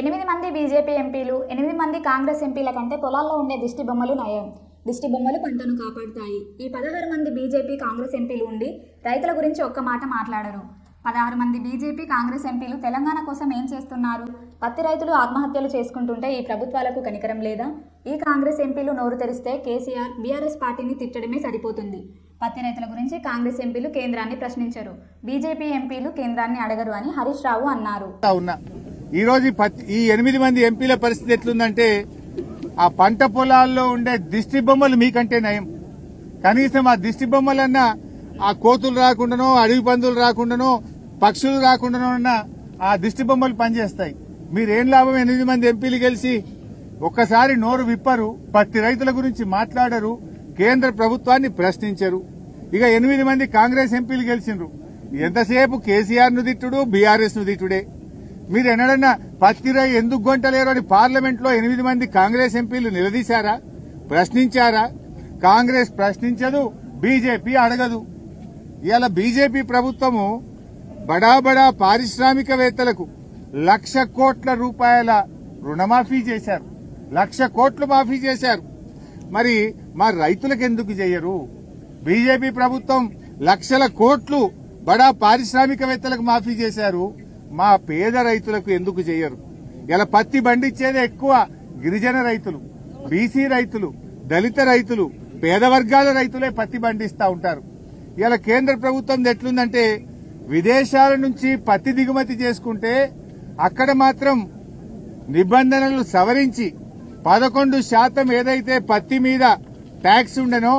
ఎనిమిది మంది బీజేపీ ఎంపీలు ఎనిమిది మంది కాంగ్రెస్ ఎంపీల కంటే పొలాల్లో ఉండే దిష్టి బొమ్మలు నయం. దిష్టి బొమ్మలు పంటను కాపాడుతాయి. ఈ పదహారు మంది బీజేపీ కాంగ్రెస్ ఎంపీలు ఉండి రైతుల గురించి ఒక్క మాట మాట్లాడరు. పదహారు మంది బీజేపీ కాంగ్రెస్ ఎంపీలు తెలంగాణ కోసం ఏం చేస్తున్నారు? పత్తి రైతులు ఆత్మహత్యలు చేసుకుంటుంటే ఈ ప్రభుత్వాలకు కనికరం లేదా? ఈ కాంగ్రెస్ ఎంపీలు నోరు తెరిస్తే కేసీఆర్ బీఆర్ఎస్ పార్టీని తిట్టడమే సరిపోతుంది. పత్తి రైతుల గురించి కాంగ్రెస్ ఎంపీలు కేంద్రాన్ని ప్రశ్నించరు. బీజేపీ ఎంపీలు కేంద్రాన్ని అడగరు అని హరీష్ రావు అన్నారు. ఈరోజు ఈ ఎనిమిది మంది ఎంపీల పరిస్థితి ఎట్లుందంటే ఆ పంట పొలాల్లో ఉండే దిష్టి బొమ్మలు మీకంటే నయం. కనీసం ఆ దిష్టి బొమ్మలన్నా ఆ కోతులు రాకుండానో అడవి పందులు రాకుండానో పక్షులు రాకుండానో ఆ దిష్టి బొమ్మలు పనిచేస్తాయి. మీరేం లాభం? ఎనిమిది మంది ఎంపీలు గెలిచి ఒక్కసారి నోరు విప్పరు పత్తి రైతుల గురించి మాట్లాడరు కేంద్ర ప్రభుత్వాన్ని ప్రశ్నించరు. ఇక ఎనిమిది మంది కాంగ్రెస్ ఎంపీలు గెలిచిండ్రు. ఎంతసేపు కేసీఆర్ను తిట్టుడు బీఆర్ఎస్ను తిట్టుడే? మీరు ఎన్నడన్నా పత్తిరై ఎందుకు గొంటలేరు అని పార్లమెంట్లో ఎనిమిది మంది కాంగ్రెస్ ఎంపీలు నిలదీశారా? ప్రశ్నించారా? కాంగ్రెస్ ప్రశ్నించదు బీజేపీ అడగదు. ఇవాళ బీజేపీ ప్రభుత్వము బడా బడా పారిశ్రామికవేత్తలకు లక్ష కోట్ల రూపాయల రుణమాఫీ చేశారు. లక్ష కోట్లు మాఫీ చేశారు. మరి మా రైతులకు ఎందుకు చేయరు? బీజేపీ ప్రభుత్వం లక్షల కోట్లు బడా పారిశ్రామికవేత్తలకు మాఫీ చేశారు. మా పేద రైతులకు ఎందుకు చేయరు? ఇలా పత్తి బండిచ్చేదే ఎక్కువ గిరిజన రైతులు బీసీ రైతులు దళిత రైతులు పేద వర్గాల రైతులే పత్తి పండిస్తా ఉంటారు. ఇలా కేంద్ర ప్రభుత్వం ఎట్లుందంటే విదేశాల నుంచి పత్తి దిగుమతి చేసుకుంటే అక్కడ మాత్రం నిబంధనలు సవరించి పదకొండు శాతం ఏదైతే పత్తి మీద ట్యాక్స్ ఉండెనో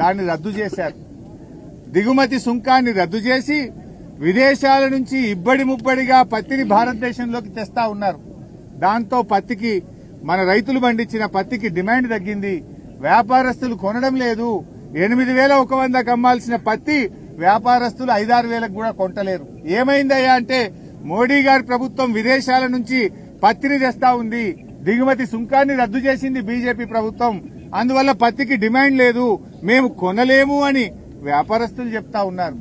దాన్ని రద్దు చేశారు. దిగుమతి సుంకాన్ని రద్దు చేసి విదేశాల నుంచి ఇబ్బడి ముబ్బడిగా పత్తిని భారతదేశంలోకి తెస్తా ఉన్నారు. దాంతో పత్తికి మన రైతులు పండించిన పత్తికి డిమాండ్ తగ్గింది. వ్యాపారస్తులు కొనడం లేదు. ఎనిమిది వేల ఒక వందకు అమ్మాల్సిన పత్తి వ్యాపారస్తులు ఐదారు వేలకు కూడా కొంటలేరు. ఏమైందయ్యా అంటే మోడీ గారి ప్రభుత్వం విదేశాల నుంచి పత్తిని తెస్తా ఉంది. దిగుమతి సుంకాన్ని రద్దు చేసింది బీజేపీ ప్రభుత్వం. అందువల్ల పత్తికి డిమాండ్ లేదు. మేము కొనలేము అని వ్యాపారస్తులు చెప్తా ఉన్నారు.